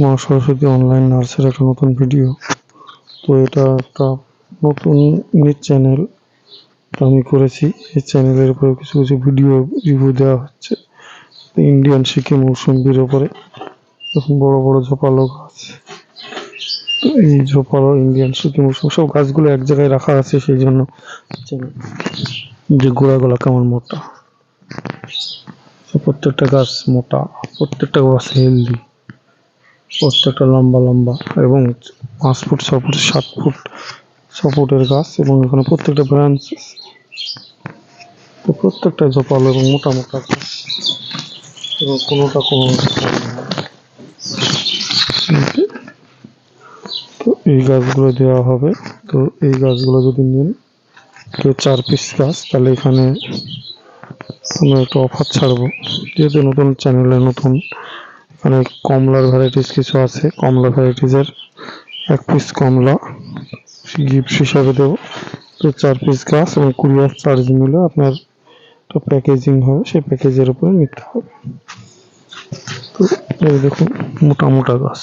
মা সরস্বতী অনলাইন নার্সের একটা নতুন ভিডিও তো এটা একটা নতুন নিট চ্যানেল আমি করেছি। এই চ্যানেলের উপরে কিছু কিছু ভিডিও রিভিউ দেওয়া হচ্ছে। ইন্ডিয়ান সিকিম মৌসুম্বির ওপরে এরকম বড় বড় ঝোপালো গাছ এই ঝোপালো ইন্ডিয়ান সিকিম মৌসুম সব গাছগুলো এক জায়গায় রাখা আছে সেই জন্য যে গোড়াগুলো কেমন মোটা। প্রত্যেকটা গাছ মোটা, প্রত্যেকটা গাছ হেলদি প্রত্যেকটা লম্বা লম্বা এবং পাঁচ ফুট ছ ফুট, সাত ফুট ছ ফুটের গাছ এবং এখানে প্রত্যেকটা ব্রাঞ্চ প্রত্যেকটা ঝোপালো এবং মোটা মোটা গাছ। এবং কোনোটা কোনো তো এই গাছগুলো দেওয়া হবে। তো এই গাছগুলো যদি নেন, কেউ চার পিস গাছ, তাহলে এখানে আমরা একটু অফার ছাড়বো। যেহেতু নতুন চ্যানেলে নতুন এখানে কমলার ভ্যারাইটিস কিছু আছে। কমলা ভ্যারাইটিসের এক পিস কমলা গিফট হিসাবে দেবো। তো চার পিস গাছ এবং কুরিয়ার চার্জ মিলে আপনার একটা প্যাকেজিং হবে, সেই প্যাকেজের উপরে নিতে হবে। তো এই দেখুন মোটা মোটা গাছ।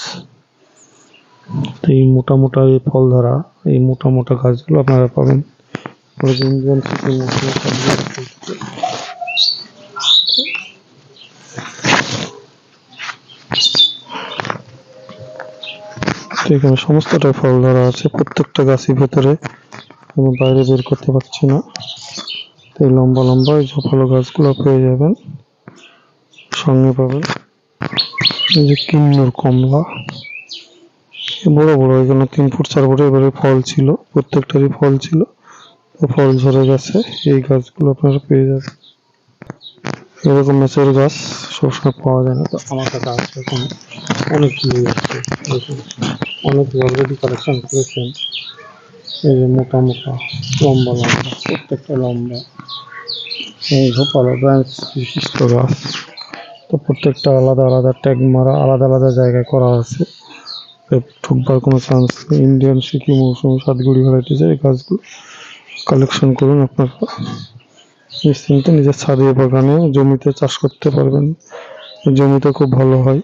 তো এই মোটা মোটা এই ফল ধরা এই মোটা মোটা গাছগুলো আপনারা পাবেন ইন্ডিয়ান সিকিম মৌসুমে সবগুলো ফুটছে। এখানে সমস্তটাই ফল ধরা আছে, প্রত্যেকটা গাছের ভেতরে আমি বাইরে বের করতে পারছি না। তো এই লম্বা লম্বা এই ঝোপালো গাছগুলো পেয়ে যাবেন, সঙ্গে পাবেন। এই যে কিন্নর কমলা বড় বড়, এখানে তিন ফুট চার ফুট এবারে ফল ছিল, প্রত্যেকটারই ফল ছিল। ফল ঝরে গেছে, এই গাছগুলো আপনারা পেয়ে যাবেন। এরকম ম্যাচের গাছ সবসময় পাওয়া যায় না। তো আমার কাছে আছে এখন অনেকগুলোই আছে দেখুন অনেক অলরেডি কালেকশন করেছেন। এই যে মোটা মোটা, লম্বা লম্বা, প্রত্যেকটা লম্বা। এই ঝোপালো ব্রাঞ্চ বিশিষ্ট গাছ। তো প্রত্যেকটা আলাদা আলাদা ট্যাগ মারা, আলাদা আলাদা জায়গায় করা আছে। ঠুকবার কোনো চান্স নেই। ইন্ডিয়ান সিকিম মৌসুমি সাতগুড়ি ভ্যারাইটিস এই গাছগুলো কালেকশন করুন আপনারা। নিশ্চিন্তে নিজের ছাদে বাগানে জমিতে চাষ করতে পারবেন। জমিতে খুব ভালো হয়।